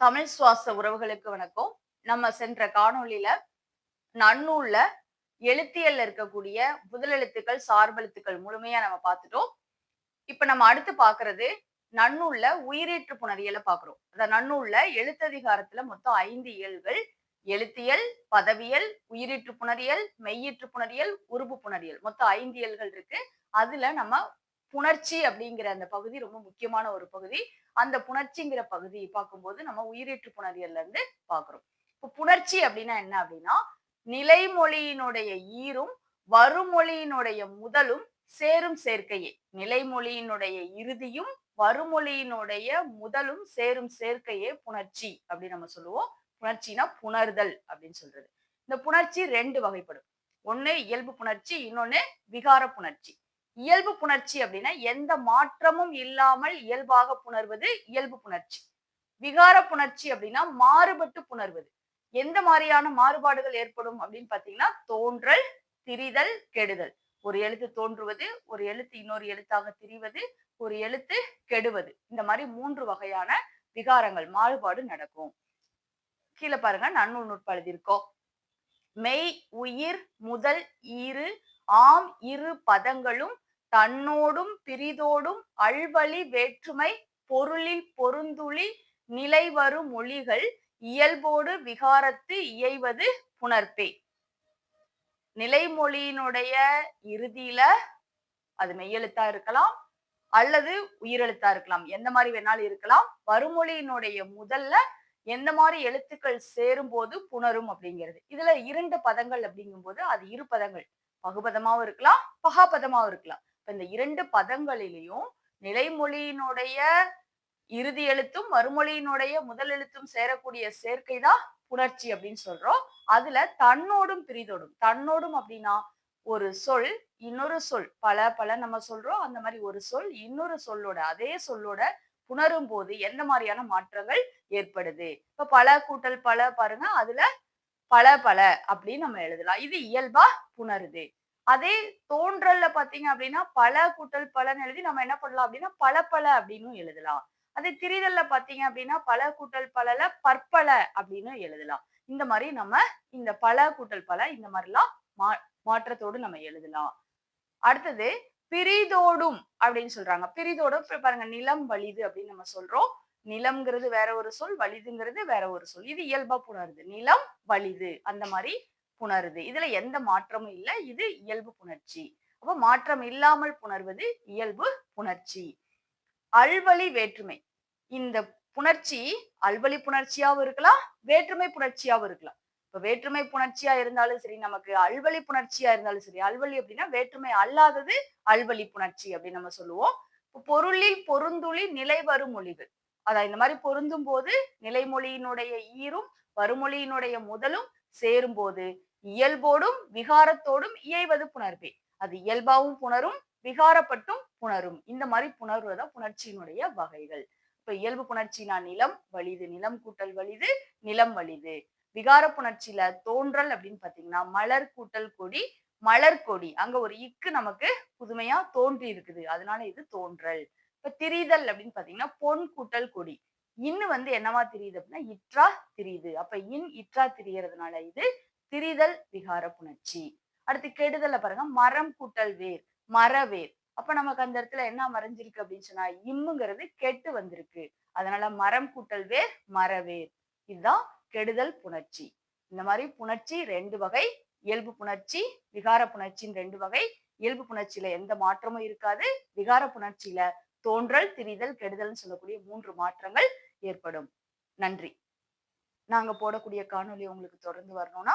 தமிழ் சுவாச உறவுகளுக்கு வணக்கம். நம்ம சென்ற காணொளியில நன்னூல்ல எழுத்தியல்ல இருக்கக்கூடிய முதலெழுத்துக்கள் சார்பெழுத்துக்கள் முழுமையா நம்ம பார்த்துட்டோம். இப்ப நம்ம அடுத்து பாக்குறது நன்னூல்ல உயிரீற்று புணரியலை பாக்குறோம் அந்த நன்னூல்ல எழுத்ததிகாரத்துல மொத்தம் ஐந்து இயல்கள். எழுத்தியல் பதவியல் உயிரீற்று புணரியல் மெய்யீற்று புணரியல் உருபு புணரியல். மொத்தம் ஐந்து இயல்கள் இருக்கு. அதுல நம்ம புணர்ச்சி அப்படிங்கிற அந்த பகுதி ரொம்ப முக்கியமான ஒரு பகுதி. அந்த புணர்ச்சிங்கிற பகுதி பார்க்கும்போது நம்ம உயிரீற்று புணரியல்ல இருந்து பாக்குறோம் இப்போ புணர்ச்சி அப்படின்னா என்ன அப்படின்னா நிலைமொழியினுடைய ஈரும் வருமொழியினுடைய முதலும் சேரும் சேர்க்கையே. நிலைமொழியினுடைய இறுதியும் வருமொழியினுடைய முதலும் சேரும் சேர்க்கையே புணர்ச்சி அப்படின்னு நம்ம சொல்லுவோம். புணர்ச்சினா புணர்தல் அப்படின்னு சொல்றது. இந்த புணர்ச்சி ரெண்டு வகைப்படும். ஒண்ணு இயல்பு புணர்ச்சி இன்னொன்னு விகார புணர்ச்சி. இயல்பு புணர்ச்சி அப்படின்னா எந்த மாற்றமும் இல்லாமல் இயல்பாக புணர்வது இயல்பு புணர்ச்சி. விகார புணர்ச்சி அப்படின்னா மாறுபட்டு புணர்வது. எந்த மாதிரியான மாறுபாடுகள் ஏற்படும் அப்படின்னு பாத்தீங்கன்னா தோன்றல் திரிதல் கெடுதல். ஒரு எழுத்து தோன்றுவது ஒரு எழுத்து இன்னொரு எழுத்தாக திரிவது ஒரு எழுத்து கெடுவது. இந்த மாதிரி மூன்று வகையான விகாரங்கள் மாறுபாடு நடக்கும். கீழே பாருங்க நன்னூல் நுட்ப எழுதியிருக்கோம். மெய் உயிர் முதல் ஈறு ஆம் இரு பதங்களும் தன்னோடும் பிரிதோடும் அல்வழி வேற்றுமை பொருளில் பொருந்துளி நிலைவரும் மொழிகள் இயல்போடு விகாரத்து இயைவது புணர்ப்பே நிலைமொழியினுடைய இறுதியில அது மெய்யெழுத்தா இருக்கலாம் அல்லது உயிரெழுத்தா இருக்கலாம். எந்த மாதிரி வேணாலும் இருக்கலாம். வருமொழியினுடைய முதல்ல எந்த மாதிரி எழுத்துக்கள் சேரும் போது புணரும் அப்படிங்கிறது. இதுல இரண்டு பதங்கள் அப்படிங்கும்போது அது இரு பதங்கள். பகுபதமாவும் இருக்கலாம் பகாபதமாவும் இருக்கலாம். இப்ப இந்த இரண்டு பதங்களிலையும் நிலைமொழியினுடைய இறுதி எழுத்தும் மறுமொழியினுடைய முதல் எழுத்தும் சேரக்கூடிய சேர்க்கை தான் புணர்ச்சி அப்படின்னு சொல்றோம். அதுல தன்னோடும் பிரிதோடும். தன்னோடும் அப்படின்னா ஒரு சொல் இன்னொரு சொல். பல பல நம்ம சொல்றோம். அந்த மாதிரி ஒரு சொல் இன்னொரு சொல்லோட அதே சொல்லோட புணரும் போது எந்த மாதிரியான மாற்றங்கள் ஏற்படுது? இப்ப பல கூட்டல் பல பாருங்க. அதுல பல பல அப்படின்னு நம்ம எழுதலாம். இது இயல்பா புணருது. அதே தோன்றல்ல பாத்தீங்க அப்படின்னா பல கூட்டல் பலன்னு எழுதி நம்ம என்ன பண்ணலாம் அப்படின்னா பல பல அப்படின்னு எழுதலாம். அதே திரிதல்ல பாத்தீங்க அப்படின்னா பல கூட்டல் பலல பற்பல அப்படின்னு எழுதலாம். இந்த மாதிரி நம்ம இந்த பல கூட்டல் பல இந்த மாதிரிலாம் மா மாற்றத்தோடு நம்ம எழுதலாம். அடுத்தது பிரிதோடும் அப்படின்னு சொல்றாங்க. பிரிதோடும் பாருங்க நிலம் வலிது அப்படின்னு நம்ம சொல்றோம். நிலம்ங்கிறது வேற ஒரு சொல் வலிதுங்கிறது வேற ஒரு சொல். இது இயல்பா புணருது. நிலம் வலிது. அந்த மாதிரி புணருது. இதுல எந்த மாற்றமும் இல்லை. இது இயல்பு புணர்ச்சி. அப்ப மாற்றம் இல்லாமல் புணர்வது இயல்பு புணர்ச்சி. அல்வழி வேற்றுமை. இந்த புணர்ச்சி அல்வழி புணர்ச்சியாவும் இருக்கலாம் வேற்றுமை புணர்ச்சியாவும் இருக்கலாம். இப்ப வேற்றுமை புணர்ச்சியா இருந்தாலும் சரி நமக்கு அல்வழி புணர்ச்சியா இருந்தாலும் சரி அல்வழி அப்படின்னா வேற்றுமை அல்லாதது அல்வழி புணர்ச்சி அப்படின்னு நம்ம சொல்லுவோம். இப்போ பொருளில் பொருந்துளி நிலை வரும் மொழிகள் அதான் இந்த மாதிரி பொருந்தும் போது நிலைமொழியினுடைய ஈரும் வருமொழியினுடைய முதலும் சேரும் போது இயல்போடும் விகாரத்தோடும் இயைவது புணர்வே. அது இயல்பாவும் புணரும் விகாரப்பட்டும் புணரும். இந்த மாதிரி புணர்வுதான் புணர்ச்சியினுடைய வகைகள். இப்ப இயல்பு புணர்ச்சினா நிலம் வலிது. நிலம் கூட்டல் வலிது நிலம் வலிது. விகார புணர்ச்சியில தோன்றல் அப்படின்னு பாத்தீங்கன்னா மலர் கூட்டல் கொடி மலர் கொடி. அங்க ஒரு இக்கு நமக்கு புதுமையா தோன்றி இருக்குது. அதனால இது தோன்றல். இப்ப திரிதல் அப்படின்னு பாத்தீங்கன்னா பொன் கூட்டல் கொடி. இன்னு வந்து என்னவா தெரியுது அப்படின்னா இற்றா திரியுது. அப்ப இன் இற்றா திரியறதுனால இது திரிதல் விகார புணர்ச்சி. அடுத்து கெடுதல பாருங்க மரம் கூட்டல் வேர் மரவேர். அப்ப நமக்கு அந்த இடத்துல என்ன மறைஞ்சிருக்கு அப்படின்னு சொன்னா இம்முங்கிறது கெட்டு வந்திருக்கு. அதனால மரம் கூட்டல் வேர் மரவேர். இதுதான் கெடுதல் புணர்ச்சி. இந்த மாதிரி புணர்ச்சி ரெண்டு வகை இயல்பு புணர்ச்சி விகார புணர்ச்சின்னு ரெண்டு வகை. இயல்பு புணர்ச்சியில எந்த மாற்றமும் இருக்காது. விகார புணர்ச்சியில தோன்றல் திரிதல் கெடுதல்னு சொல்லக்கூடிய மூன்று மாற்றங்கள் ஏற்படும். நன்றி. நாங்க போடக்கூடிய காணொலி உங்களுக்கு தொடர்ந்து வரணும்னா